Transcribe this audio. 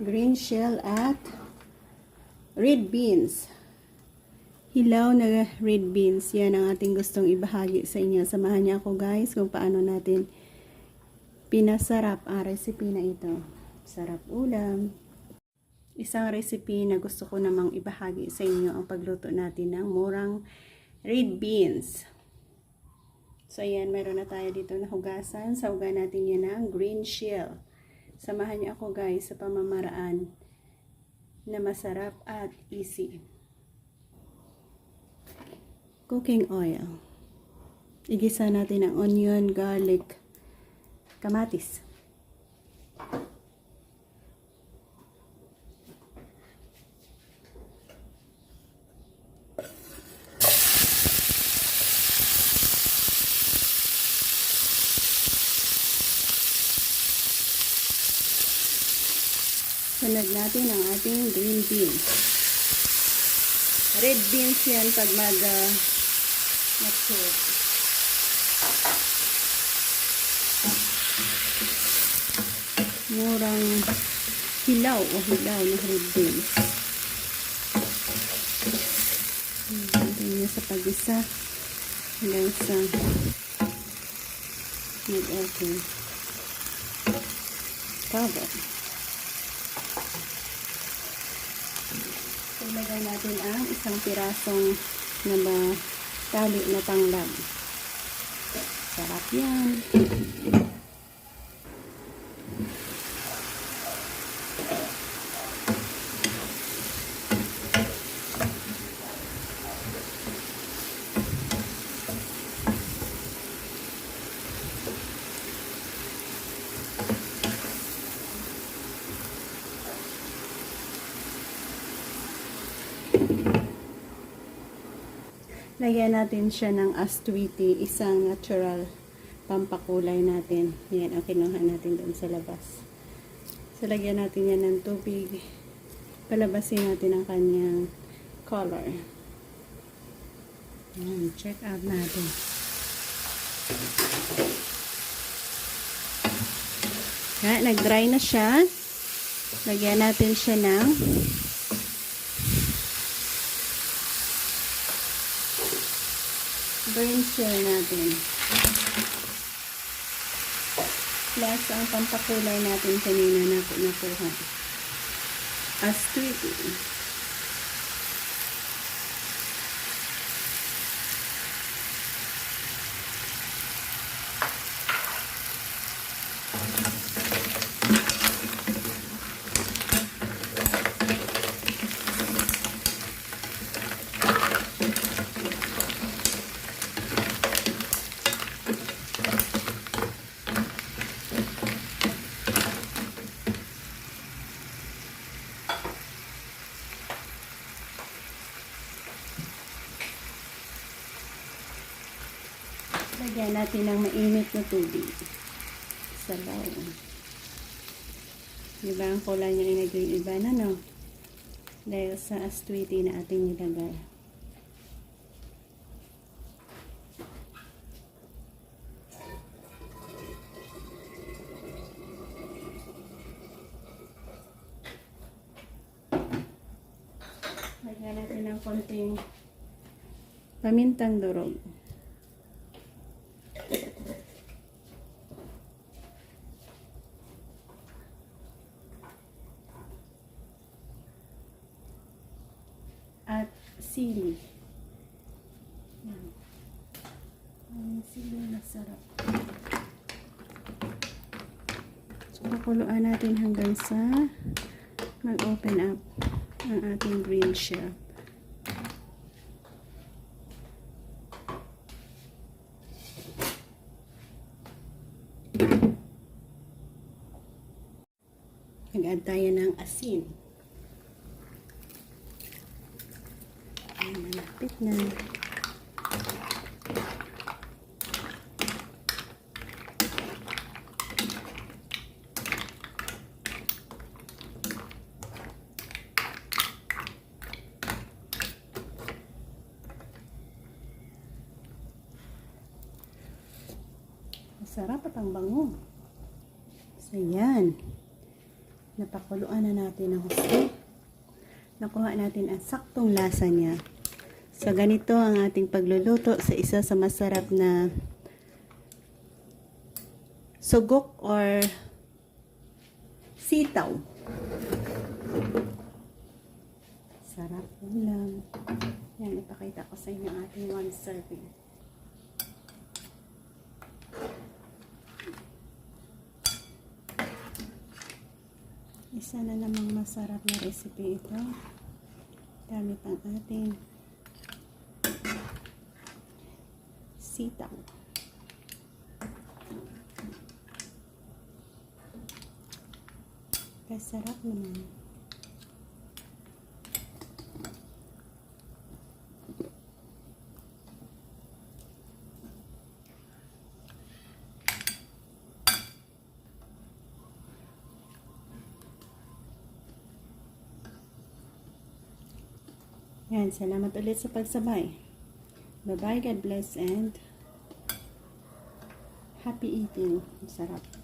green shell at red beans. Hilaw na red beans. Yan ang ating gustong ibahagi sa inyo. Samahan niyo ako guys kung paano natin pinasarap ang recipe na ito. Sarap ulam. Isang recipe na gusto ko namang ibahagi sa inyo ang pagluto natin ng murang red beans. So, ayan, meron na tayo dito na hugasan. Saugan natin yan ng green shell. Samahan niyo ako guys sa pamamaraan na masarap at easy. Cooking oil. Igisa natin ang onion, garlic, kamatis. Sunod natin ang ating green beans. Red beans yan pag mag uh, mature. Murang hilaw o hilaw na red beans. Natin niya sa pag-isa hanggang sa mag-okay. Cover. Ilagay natin ang isang pirasong na ba, tali na tanglad. Sarap yan. Lagyan natin siya ng astuiti, isang natural pampakulay natin. Yan, ang kinuha natin doon sa labas. So, lagyan natin yan ng tubig. Palabasin natin ang kanyang color. Yan, check out natin. Yan, nag-dry na siya. Lagyan natin siya ng shell natin. Plus, ang pampakulay natin kanina na nakuha. As tweety. Lagyan natin ng mainit na tubig. Sabaw. Diba ang kulay niya ay naging iba na no? Dahil sa astuiti na ating nilagay. Lagyan natin ng konting pamintang durog. at sili. Yan. Ang sili na sarap. So, pakuluan natin hanggang sa mag-open up ang ating green shell. Nag-add tayo ng asin. Ay, malapit na. Masarap at ang bango. So, yan. Napakuluan na natin ng husto. Nakuha natin ang saktong lasa niya. So, ganito ang ating pagluluto sa isa sa masarap na sugok or sitaw. Sarap ulam. Yan, ipakita ko sa inyo ang ating one serving. Isa na namang masarap na recipe ito. Gamit ang ating sitaw. Kasarap naman. Yan, salamat ulit sa pagsabay. Bye-bye, God bless, and happy eating. Sarap.